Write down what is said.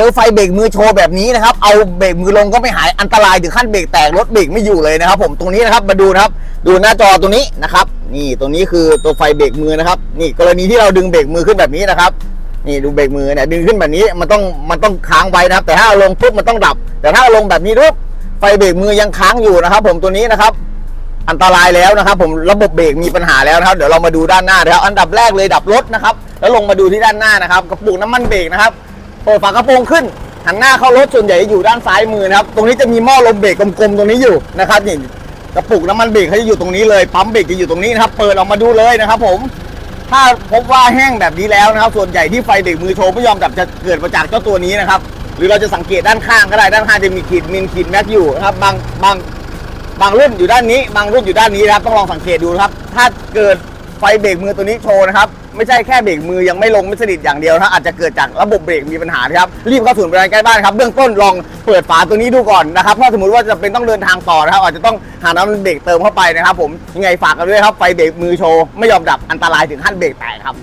จอไฟเบรกมือโชว์แบบนี้นะครับ เอาเบรกมือลงก็ไม่หายอันตรายถึงขั้นเบรกแตกรถเบรกไม่อยู่เลยนะครับ ผมตรงนี้นะครับมาดูนะครับ ดูหน้าจอตัวนี้นะครับ นี่ตัวนี้คือตัวไฟเบรกมือนะครับ นี่กรณีที่เราดึงเบรกมือขึ้นแบบนี้นะครับนี่ดูเบรกมือเนี่ยดึงขึ้นแบบนี้มันต้องมันต้องค้างไว้นะครับ แต่ถ้าลงปุ๊บมันต้องดับ แต่ถ้าลงแบบนี้ปุ๊บไฟเบรกมือยังค้างอยู่นะครับ ผมตัวนี้นะครับ อันตรายแล้วนะครับ ผมระบบเบรกมีปัญหาแล้วนะครับ เดี๋ยวเรามาดูด้านหน้านะครับอันดับแรกเลยดับรถนะครับ แล้วลงมาดูที่ด้านหน้านะครับกระปุกน้ำมันเบรกนะครับ เปิดฝากระโปรงขึ้นหันหน้าเข้ารถส่วนใหญ่จะอยู่ด้านซ้ายมือนะครับ ตรงนี้จะมีหม้อลมเบรกกลมๆตรงนี้อยู่นะครับนี่กระปุกน้ำมันเบรกเขาจะอยู่ตรงนี้เลยปั๊มเบรกจะอยู่ตรงนี้นะครับ เปิดออกมาดูเลยนะครับ ผม ถ้าพบว่าแห้งแบบนี้แล้วนะครับ ส่วนใหญ่ที่ไฟเบรกมือโชว์ไม่ยอมดับจะเกิดมาจากเจ้าตัวนี้นะครับ หรือเราจะสังเกตด้านข้างก็ได้ด้านข้างจะมีขีดมินขีดแม็กอยู่นะครับ บางบางบางรุ่นอยู่ด้านนี้ บางรุ่นอยู่ด้านนี้นะครับต้องลองสังเกตดูครับ ถ้าเกิดไฟเบรกมือตัวนี้โชว์นะครับ ไม่ใช่แค่เบรกมือยังไม่ลงไม่สนิทอย่างเดียวนะอาจจะเกิดจากระบบเบรกมีปัญหานะครับรีบเข้าศูนย์บริการใกล้บ้านครับเบื้องต้นลองเปิดฝาตัวนี้ดูก่อนนะครับถ้าสมมติว่าจะเป็นต้องเดินทางต่อนะครับอาจจะต้องหาน้ำเบรกเติมเข้าไปนะครับผมยังไงฝากกันด้วยครับไฟเบรกมือโชว์ไม่ยอมดับอันตรายถึงขั้นเบรกแตกครับ